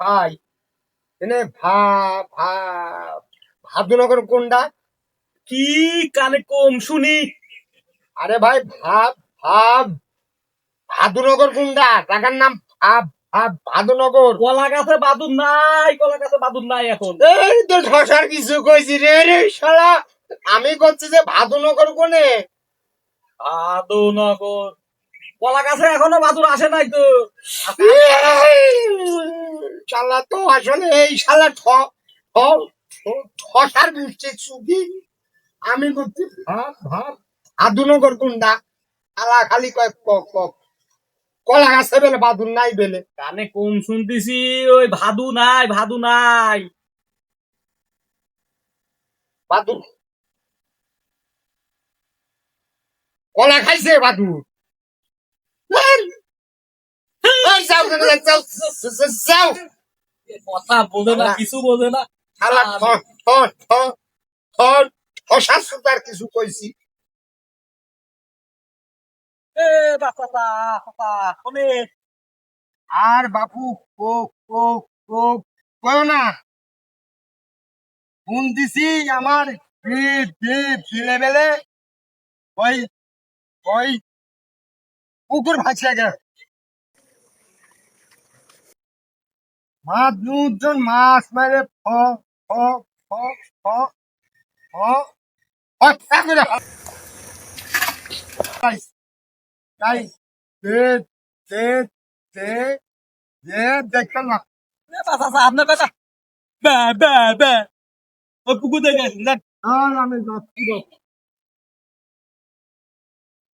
ভাই। এনে ভা ভা ভাদুনগর কোনটা কি কানে কম শুনি? আরে ভাই ভাব ভাব ভাদুনগর কোনটা জায়গার নাম ভাব ভাব ভাদুনগর। কলা গাছে বাদুর নাই কলা গাছে বাদুর নাই এখন। এই তো ঠসার কিছু কইছি রে রে শালা। আমি করছি যে ভাদুনগর কোনে? আদনগর কলা গাছে এখনও বাদুর আসে নাই তো। শালা তো আসলে এই শালা ঠ ঠসার বুঝছে চুকি আমি করছি ভাব ভাব ভাদুনগর কোনটা শালা খালি কয় ক- ক- কলা গাছে বেলে বাদুর নাই বেলে। কানে কম শুনতেছি? ওই ভাদু নাই ভাদু নাই। বাদুর কলা খাইছে বাদুর এই, এই, যাও, যাও, যাও, যাও, যাও, যাও। কথা বোঝে না কিছু বোঝে না। শালা ঠ ঠ ঠ ঠ ঠসার সুতার কিছু কইছি। এ বাচ্চা বাচ্চা আর বাপু কো কো কো কয় না। ফোন দিছি আমার বেলে ওই ওই পুকুর ভাসিয়া গে মাছ দুজন মাছ মেরে ফ ফ ফ ফ ফ করে তাই দে দে দে দে দেখতাম না। আপনার কথা। বে বে বে। ওই পুকুর দেখে আমি যাচ্ছি